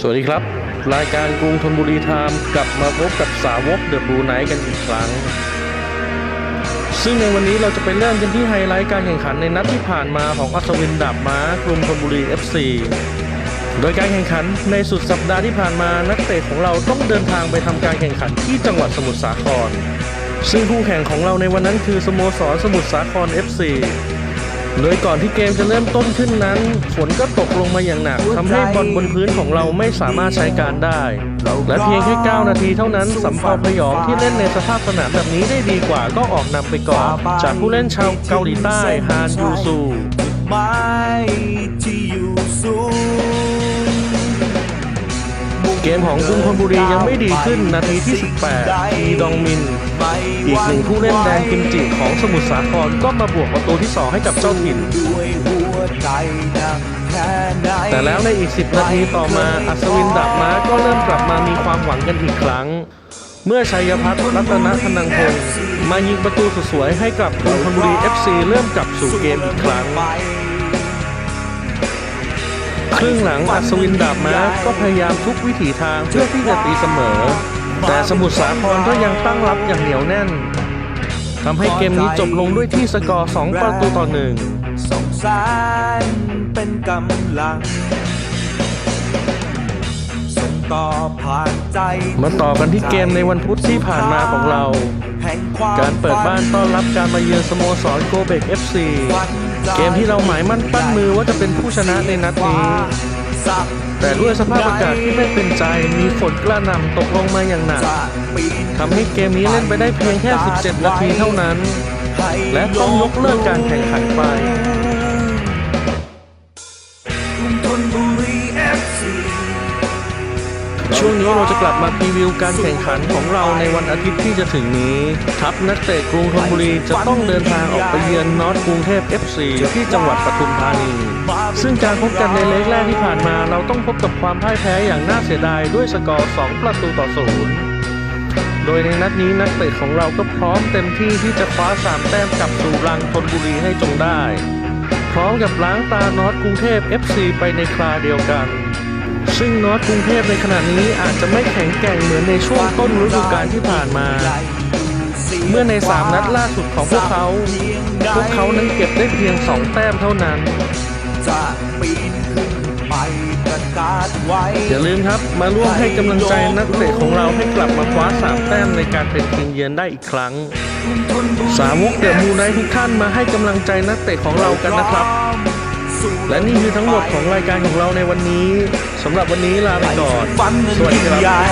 สวัสดีครับ รายการกรุงธนบุรีไทม์กลับมาพบกับสาวกเดอะบลูไนท์กันอีกครั้ง ซึ่งในวันนี้เราจะไปเริ่มกันที่ไฮไลท์การแข่งขันในนัดที่ผ่านมาของอัศวินดาบม้ากรุงธนบุรี FC โดยการแข่งขันในสุดสัปดาห์ที่ผ่านมานักเตะของเราต้องเดินทางไปทำการแข่งขันที่จังหวัดสมุทรสาคร ซึ่งคู่แข่งของเราในวันนั้นคือสโมสรสมุทรสาคร FC โดยก่อนที่เกมจะเริ่มต้นขึ้นนั้น ฝนก็ตกลงมาอย่างหนักทำให้บอลบนพื้นของเราไม่สามารถใช้การได้ และเพียงแค่ 9 นาทีเท่านั้นสำเภาพยองที่เล่นในสภาพสนามแบบนี้ได้ดีกว่าก็ออกนำไปก่อน จากผู้เล่นชาวเกาหลีใต้ฮานยูซู มของกรุงธนบุรียังไม่ดีขึ้นนาทีที่ 18ทีดองมิน อีกหนึ่งผู้เล่นแดงกิมจิของสมุทรสาครก็มาบวกประตูที่ 2 ให้กับเจ้าถิ่น แต่แล้วในอีก 10 นาทีต่อมาอัศวินดาบม้าก็เริ่มกลับมามีความหวังกันอีกครั้ง เมื่อชัยพัฒน์รัตนธนังพงศ์มายิงประตูสวยๆให้กับกรุงธนบุรี FC เริ่มกลับสู่เกมอีกครั้ง ครึ่งหลังอัศวินดาบม้าก็พยายามทุกวิถีทางเพื่อที่จะตีเสมอ แต่สมุทรสาครก็ยังตั้งรับอย่างเหนียวแน่นทำให้เกมนี้จบลงด้วยที่สกอร์ 2 ประตูต่อหนึ่งสงสารเป็นกำลังส่ง ต่อผ่านใจมาต่อกันที่เกมในวันพุธที่ผ่านมาของเราแห่งความการเปิดบ้านต้อนรับการมาเยือนสโมสรโกเบก FC ฝันใจเกมที่เราหมายมั่นปั้นมือว่าจะเป็นผู้ชนะในนัดนี้สักแต่ด้วยสภาพอากาศที่ไม่เป็นใจมีฝนกระหน่ำตกลงมาอย่างหนักจะปีนทำให้เกมนี้เล่นไปได้เพียงแค่ 17 นาทีเท่านั้นให้และต้องยกเลิกการแข่งขันไป ช่วงนี้เราจะกลับมาพรีวิวการแข่งขันของเราในวันอาทิตย์ที่จะถึงนี้ ทัพนักเตะกรุงธนบุรีจะต้องเดินทางออกไปเยือนนอตกรุงเทพ FC ที่จังหวัดปทุมธานี ซึ่งการพบกันในเล็กแรกที่ผ่านมา เราต้องพบกับความพ่ายแพ้อย่างน่าเสียดายด้วยสกอร์ 2 ประตูต่อศูนย์โดยในนัดนี้นักเตะของเราก็พร้อมเต็มที่ที่จะคว้า3แต้มกลับสู่รังธนบุรีให้จงได้ พร้อมกับล้างตานอตกรุงเทพ FC ไปในคราเดียวกัน ซึ่งนอตกรุงเทพในขณะนี้อาจจะไม่แข็งแกร่งเหมือนในช่วงต้นฤดูกาลที่ผ่านมา เมื่อใน 3 นัดล่าสุดของพวกเขา พวกเขานั้นเก็บได้เพียง 2 แต้มเท่านั้นจะปีนขึ้นไปประกาศไว้อย่าลืมครับมาร่วมให้กำลังใจนักเตะของเราให้กลับมาคว้า3แต้มในการเป็นทีมเยือนได้อีกครั้ง สาวกเดอะมูไนทุกท่านมาให้กำลังใจนักเตะของเรากันนะครับ และนี่คือทั้งหมดของรายการของเราในวันนี้สำหรับวันนี้ลาไปก่อนฝันสวัสดียิ่งครับใหญ่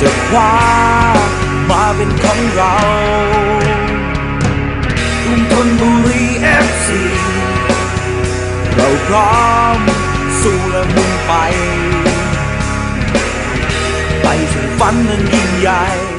จะคว้ามาเป็นของเรากรุงธนบุรี FC เราพร้อมสู้และมุ่งไป ไปสู่ฝันนั้นยิ่งใหญ่